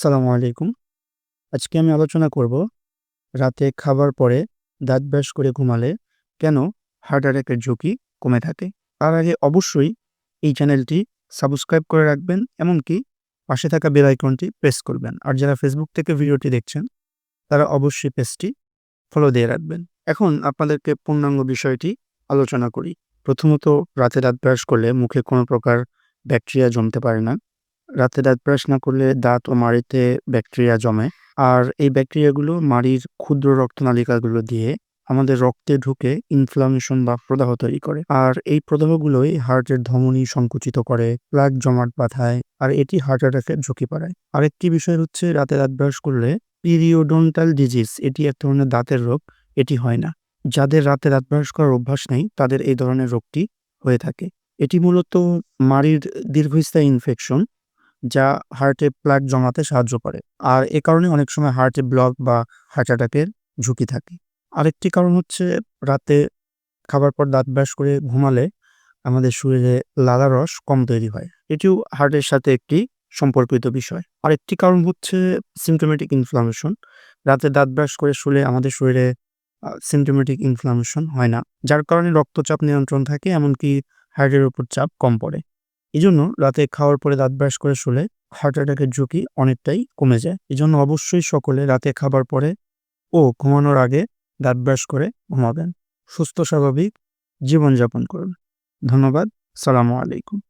সালামু আলাইকুম। আজকে আমি আলোচনা করব রাতে খাবার পরে দাঁত ব্রাশ করে ঘুমালে কেন হার্ট অ্যাটাকের ঝুঁকি কমে থাকে? তার আগে অবশ্যই এই চ্যানেলটি সাবস্ক্রাইব করে রাখবেন, এমনকি পাশে থাকা বেল আইকনটি প্রেস করবেন। আর যারা ফেসবুক থেকে ভিডিওটি দেখছেন, তারা অবশ্যই পেজটি ফলো দিয়ে রাখবেন। এখন আপনাদেরকে পূর্ণাঙ্গ বিষয়টি আলোচনা করি। প্রথমত, রাতে দাঁত ব্রাশ করলে মুখে কোনো প্রকার ব্যাকটেরিয়া জমতে পারে না। রাতে দাঁত ব্রাশ না করলে দাঁত ও মাড়িতে ব্যাকটেরিয়া জমে। আর এই ব্যাকটেরিয়াগুলো মাড়ির ক্ষুদ্র রক্তনালিকাগুলো দিয়ে আমাদের রক্তে ঢুকে ইনফ্লামেশন বা প্রদাহ তৈরি করে। আর এই প্রদাহগুলোই হার্টের ধমনী সংকুচিত করে প্লাগ জমাট বাঁধায়, আর এটি হার্ট অ্যাটাকের ঝুঁকি বাড়ায়। আরেকটি বিষয় হচ্ছে রাতে দাঁত ব্রাশ করলে পিরিওডন্টাল ডিজিজ এটি এক ধরনের দাঁতের রোগ, এটি হয় না। যাদের রাতে দাঁত ব্রাশ করার অভ্যাস নেই, তাদের এই ধরনের রোগটি হয়ে থাকে। এটি মূলত মাড়ির দীর্ঘস্থায়ী ইনফেকশন যা হার্টে প্লাগ জমাতে সাহায্য করে। আর এ কারণে অনেক সময় হার্টে ব্লক বা হার্ট অ্যাটাকের ঝুঁকি থাকে। আরেকটি কারণ হচ্ছে রাতে খাবার পর দাঁত ব্রাশ করে ঘুমালে আমাদের শরীরে লালা রস কম তৈরি হয়। এটিও হার্টের সাথে একটি সম্পর্কিত বিষয়। আরেকটি কারণ হচ্ছে সিমটোমেটিক ইনফ্লামেশন রাতে দাঁত ব্রাশ করে শুলে আমাদের শরীরে সিমটোমেটিক ইনফ্লামেশন হয় না। যার কারণে রক্তচাপ নিয়ন্ত্রণ থাকে, এমনকি হার্টের উপর চাপ কম পড়ে। এই জন্য রাতে খাওয়ার পরে দাঁত ব্রাশ করে শুলে হার্ট অ্যাটাকের ঝুঁকি অনেকটাই কমে যায়। এজন্য জন্য অবশ্যই সকলে রাতে খাবার পরে ও ঘুমানোর আগে দাঁত ব্রাশ করে ঘুমাবেন। সুস্থ স্বাভাবিক জীবনযাপন করুন। ধন্যবাদ। সালামু আলাইকুম।